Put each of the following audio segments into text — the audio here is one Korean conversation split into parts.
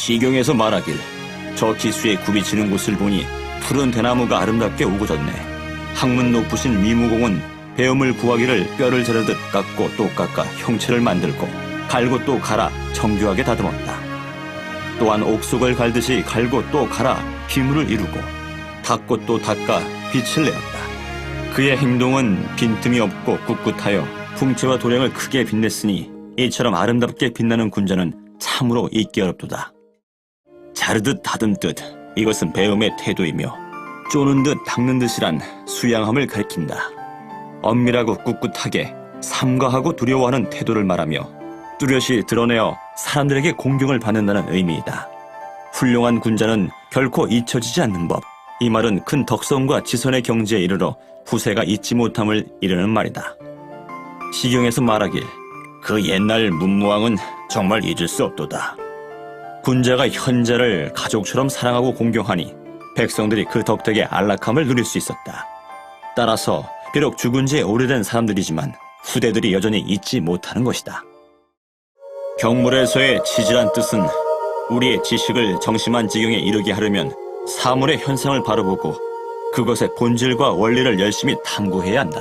시경에서 말하길 저 기수에 굽이 지는 곳을 보니 푸른 대나무가 아름답게 우거졌네. 학문 높으신 미무공은 배움을 구하기를 뼈를 자르듯 깎고 또 깎아 형체를 만들고 갈고 또 갈아 정교하게 다듬었다. 또한 옥속을 갈듯이 갈고 또 갈아 기물을 이루고 닦고 또 닦아 빛을 내었다. 그의 행동은 빈틈이 없고 꿋꿋하여 풍채와 도량을 크게 빛냈으니 이처럼 아름답게 빛나는 군자는 참으로 있기 어렵도다. 자르듯 다듬듯 이것은 배움의 태도이며 쪼는 듯 닦는 듯이란 수양함을 가리킨다. 엄밀하고 꿋꿋하게 삼가하고 두려워하는 태도를 말하며 뚜렷이 드러내어 사람들에게 공경을 받는다는 의미이다. 훌륭한 군자는 결코 잊혀지지 않는 법. 이 말은 큰 덕성과 지선의 경지에 이르러 후세가 잊지 못함을 이르는 말이다. 시경에서 말하길 그 옛날 문무왕은 정말 잊을 수 없도다. 군자가 현자를 가족처럼 사랑하고 공경하니 백성들이 그 덕택에 안락함을 누릴 수 있었다. 따라서 비록 죽은 지 오래된 사람들이지만 후대들이 여전히 잊지 못하는 것이다. 경물에서의 치질한 뜻은 우리의 지식을 정심한 지경에 이르게 하려면 사물의 현상을 바로 보고 그것의 본질과 원리를 열심히 탐구해야 한다.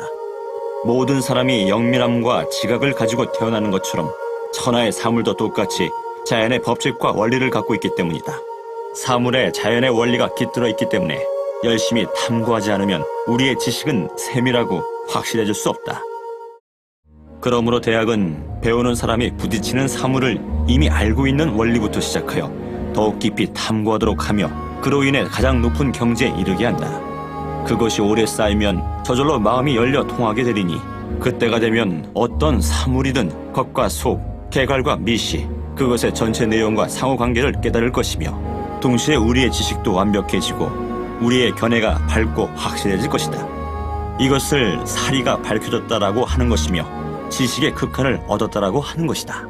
모든 사람이 영민함과 지각을 가지고 태어나는 것처럼 천하의 사물도 똑같이 자연의 법칙과 원리를 갖고 있기 때문이다. 사물에 자연의 원리가 깃들어 있기 때문에 열심히 탐구하지 않으면 우리의 지식은 세밀하고 확실해질 수 없다. 그러므로 대학은 배우는 사람이 부딪히는 사물을 이미 알고 있는 원리부터 시작하여 더욱 깊이 탐구하도록 하며 그로 인해 가장 높은 경지에 이르게 한다. 그것이 오래 쌓이면 저절로 마음이 열려 통하게 되리니 그때가 되면 어떤 사물이든 겉과 속, 개갈과 미시 그것의 전체 내용과 상호관계를 깨달을 것이며 동시에 우리의 지식도 완벽해지고 우리의 견해가 밝고 확실해질 것이다. 이것을 사리가 밝혀졌다라고 하는 것이며 지식의 극한을 얻었다라고 하는 것이다.